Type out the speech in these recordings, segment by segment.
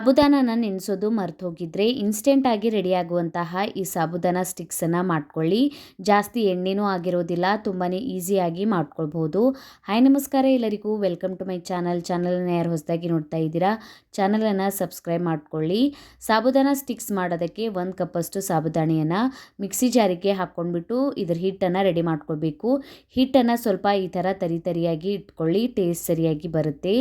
ಸಾಬುದಾನನ ನೆನೆಸೋದು ಮರ್ತು ಹೋಗಿದ್ರೆ ಇನ್ಸ್ಟೆಂಟಾಗಿ ರೆಡಿಯಾಗುವಂತಹ ಈ ಸಾಬುದಾನ ಸ್ಟಿಕ್ಸನ್ನು ಮಾಡ್ಕೊಳ್ಳಿ. ಜಾಸ್ತಿ ಎಣ್ಣೆನೂ ಆಗಿರೋದಿಲ್ಲ ತುಂಬಾ ಈಸಿಯಾಗಿ ಮಾಡ್ಕೊಳ್ಬಹುದು. ಹಾಯ್ ನಮಸ್ಕಾರ ಎಲ್ಲರಿಗೂ. ವೆಲ್ಕಮ್ ಟು ಮೈ ಚಾನಲ್ ಚಾನಲನ್ನು ಯಾರು ಹೊಸದಾಗಿ ನೋಡ್ತಾ ಇದ್ದೀರಾ ಚಾನಲನ್ನು ಸಬ್ಸ್ಕ್ರೈಬ್ ಮಾಡ್ಕೊಳ್ಳಿ. ಸಾಬುದಾನ ಸ್ಟಿಕ್ಸ್ ಮಾಡೋದಕ್ಕೆ ಒಂದು ಕಪ್ಪಷ್ಟು ಸಾಬುದಾಣಿಯನ್ನು ಮಿಕ್ಸಿ ಜಾರಿಗೆ ಹಾಕ್ಕೊಂಡ್ಬಿಟ್ಟು ಇದ್ರ ಹಿಟ್ಟನ್ನು ರೆಡಿ ಮಾಡ್ಕೊಳ್ಬೇಕು. ಹಿಟ್ಟನ್ನು ಸ್ವಲ್ಪ ಈ ಥರ ತರಿ ತರಿಯಾಗಿ ಇಟ್ಕೊಳ್ಳಿ ಟೇಸ್ಟ್ ಸರಿಯಾಗಿ ಬರುತ್ತೆ.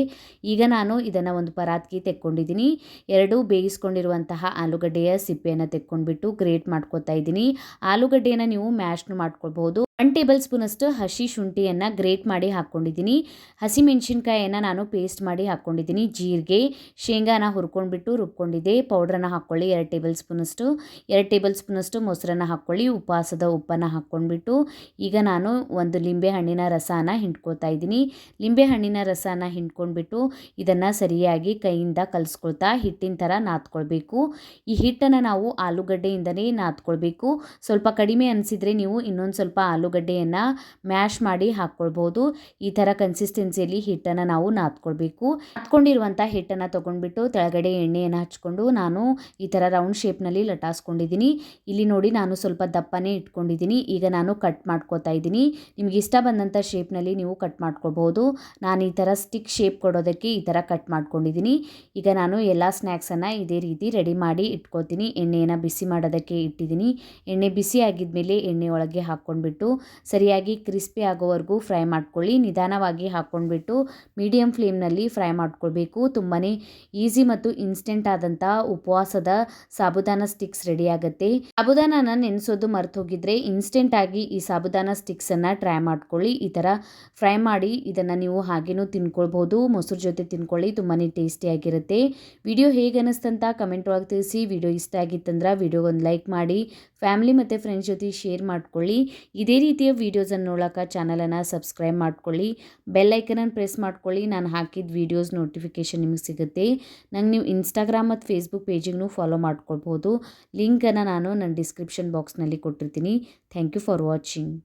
ಈಗ ನಾನು ಇದನ್ನು ಒಂದು ಪರಾತ್ಗೆ ತೆಕ್ಕೊಂಡಿದ್ದೀನಿ. ಎರಡು ಬೇಯಿಸ್ಕೊಂಡಿರುವಂತಹ ಆಲೂಗಡ್ಡೆಯ ಸಿಪ್ಪೆಯನ್ನು ತೆಕ್ಕೊಂಡ್ಬಿಟ್ಟು ಗ್ರೇಟ್ ಮಾಡ್ಕೊತಾ ಇದ್ದೀನಿ. ಆಲೂಗಡ್ಡೆಯನ್ನು ನೀವು ಮ್ಯಾಶ್ನು ಮಾಡ್ಕೊಳ್ಬಹುದು. ಒನ್ ಟೇಬಲ್ ಸ್ಪೂನಷ್ಟು ಹಸಿ ಶುಂಠಿಯನ್ನು ಗ್ರೇಟ್ ಮಾಡಿ ಹಾಕ್ಕೊಂಡಿದ್ದೀನಿ. ಹಸಿ ಮೆಣಸಿನ್ಕಾಯಿಯನ್ನು ನಾನು ಪೇಸ್ಟ್ ಮಾಡಿ ಹಾಕ್ಕೊಂಡಿದ್ದೀನಿ. ಜೀರಿಗೆ, ಶೇಂಗಾನ ಹುರ್ಕೊಂಡ್ಬಿಟ್ಟು ರುಬ್ಕೊಂಡಿದ್ದೆ. ಪೌಡ್ರನ್ನ ಹಾಕ್ಕೊಳ್ಳಿ ಎರಡು ಟೇಬಲ್ ಸ್ಪೂನಷ್ಟು ಎರಡು ಟೇಬಲ್ ಸ್ಪೂನಷ್ಟು ಮೊಸರನ್ನ ಹಾಕ್ಕೊಳ್ಳಿ. ಉಪವಾಸದ ಉಪ್ಪನ್ನು ಹಾಕ್ಕೊಂಡ್ಬಿಟ್ಟು ಈಗ ನಾನು ಒಂದು ಲಿಂಬೆ ಹಣ್ಣಿನ ರಸನ ಹಿಂಡ್ಕೊಳ್ತಾ ಇದ್ದೀನಿ. ಲಿಂಬೆ ಹಣ್ಣಿನ ರಸನ ಹಿಂಡ್ಕೊಂಡ್ಬಿಟ್ಟು ಇದನ್ನು ಸರಿಯಾಗಿ ಕೈಯಿಂದ ಕಲಿಸ್ಕೊಳ್ತಾ ಹಿಟ್ಟಿನ ಥರ ನಾದ್ಕೊಳ್ಬೇಕು. ಈ ಹಿಟ್ಟನ್ನು ನಾವು ಆಲೂಗಡ್ಡೆಯಿಂದನೇ ನಾದ್ಕೊಳ್ಬೇಕು. ಸ್ವಲ್ಪ ಕಡಿಮೆ ಅನಿಸಿದರೆ ನೀವು ಇನ್ನೊಂದು ಸ್ವಲ್ಪ ಆಲೂಗಡ್ಡೆಯನ್ನು ಮ್ಯಾಶ್ ಮಾಡಿ ಹಾಕ್ಕೊಳ್ಬೋದು. ಈ ಥರ ಕನ್ಸಿಸ್ಟೆನ್ಸಿಯಲ್ಲಿ ಹಿಟ್ಟನ್ನು ನಾವು ನಾದ್ಕೊಳ್ಬೇಕು. ನಾದ್ಕೊಂಡಿರುವಂಥ ಹಿಟ್ಟನ್ನು ತೊಗೊಂಡ್ಬಿಟ್ಟು ತೆಳಗಡೆ ಎಣ್ಣೆಯನ್ನು ಹಚ್ಕೊಂಡು ನಾನು ಈ ಥರ ರೌಂಡ್ ಶೇಪ್ನಲ್ಲಿ ಲಟಾಸ್ಕೊಂಡಿದ್ದೀನಿ. ಇಲ್ಲಿ ನೋಡಿ ನಾನು ಸ್ವಲ್ಪ ದಪ್ಪನೇ ಇಟ್ಕೊಂಡಿದ್ದೀನಿ. ಈಗ ನಾನು ಕಟ್ ಮಾಡ್ಕೋತಾ ಇದ್ದೀನಿ. ನಿಮಗೆ ಇಷ್ಟ ಬಂದಂಥ ಶೇಪ್ನಲ್ಲಿ ನೀವು ಕಟ್ ಮಾಡ್ಕೊಳ್ಬೋದು. ನಾನು ಈ ಥರ ಸ್ಟಿಕ್ ಶೇಪ್ ಕೊಡೋದಕ್ಕೆ ಈ ಥರ ಕಟ್ ಮಾಡ್ಕೊಂಡಿದ್ದೀನಿ. ಈಗ ನಾನು ಎಲ್ಲ ಸ್ನ್ಯಾಕ್ಸನ್ನು ಇದೇ ರೀತಿ ರೆಡಿ ಮಾಡಿ ಇಟ್ಕೋತೀನಿ. ಎಣ್ಣೆಯನ್ನು ಬಿಸಿ ಮಾಡೋದಕ್ಕೆ ಇಟ್ಟಿದ್ದೀನಿ. ಎಣ್ಣೆ ಬಿಸಿ ಆಗಿದ್ಮೇಲೆ ಎಣ್ಣೆ ಒಳಗೆ ಹಾಕ್ಕೊಂಡ್ಬಿಟ್ಟು ಸರಿಯಾಗಿ ಕ್ರಿಸ್ಪಿ ಆಗೋವರೆಗೂ ಫ್ರೈ ಮಾಡ್ಕೊಳ್ಳಿ. ನಿಧಾನವಾಗಿ ಹಾಕ್ಕೊಂಡ್ಬಿಟ್ಟು ಮೀಡಿಯಮ್ ಫ್ಲೇಮ್ನಲ್ಲಿ ಫ್ರೈ ಮಾಡ್ಕೊಳ್ಬೇಕು. ತುಂಬಾ ಈಸಿ ಮತ್ತು ಇನ್ಸ್ಟೆಂಟ್ ಆದಂಥ ಉಪವಾಸದ ಸಾಬುದಾನ ಸ್ಟಿಕ್ಸ್ ರೆಡಿ ಆಗುತ್ತೆ. ಸಾಬುದಾನನ ನೆನೆಸೋದು ಮರ್ತು ಹೋಗಿದ್ರೆ ಇನ್ಸ್ಟೆಂಟ್ ಆಗಿ ಈ ಸಾಬುದಾನ ಸ್ಟಿಕ್ಸನ್ನು ಟ್ರೈ ಮಾಡ್ಕೊಳ್ಳಿ. ಈ ಥರ ಫ್ರೈ ಮಾಡಿ ಇದನ್ನು ನೀವು ಹಾಗೇನೂ ತಿನ್ಕೊಳ್ಬೋದು. ಮೊಸರು ಜೊತೆ ತಿನ್ಕೊಳ್ಳಿ ತುಂಬಾ ಟೇಸ್ಟಿಯಾಗಿರುತ್ತೆ ವಿಡಿಯೋ ಹೇಗೆ ಅನ್ನಿಸ್ತಂತ ಕಮೆಂಟ್ ಒಳಗೆ ತಿಳಿಸಿ. ವಿಡಿಯೋ ಇಷ್ಟ ಆಗಿತ್ತಂದ್ರೆ ವಿಡಿಯೋಗೊಂದು ಲೈಕ್ ಮಾಡಿ, ಫ್ಯಾಮಿಲಿ ಮತ್ತು ಫ್ರೆಂಡ್ಸ್ ಜೊತೆ ಶೇರ್ ಮಾಡ್ಕೊಳ್ಳಿ. ಇದೇ ರೀತಿಯ ವೀಡಿಯೋಸನ್ನು ನೋಡೋಕೆ ಚಾನಲನ್ನು ಸಬ್ಸ್ಕ್ರೈಬ್ ಮಾಡ್ಕೊಳ್ಳಿ. ಬೆಲ್ಲೈಕನನ್ನು ಪ್ರೆಸ್ ಮಾಡ್ಕೊಳ್ಳಿ. ನಾನು ಹಾಕಿದ ವೀಡಿಯೋಸ್ ನೋಟಿಫಿಕೇಷನ್ ನಿಮಗೆ ಸಿಗುತ್ತೆ. ನಂಗೆ ನೀವು ಇನ್ಸ್ಟಾಗ್ರಾಮ್ ಮತ್ತು ಫೇಸ್ಬುಕ್ ಪೇಜಿಗೂ ಫಾಲೋ ಮಾಡ್ಕೊಳ್ಬೋದು. ಲಿಂಕನ್ನು ನಾನು ನನ್ನ ಡಿಸ್ಕ್ರಿಪ್ಷನ್ ಬಾಕ್ಸ್ನಲ್ಲಿ ಕೊಟ್ಟಿರ್ತೀನಿ. Thank you for watching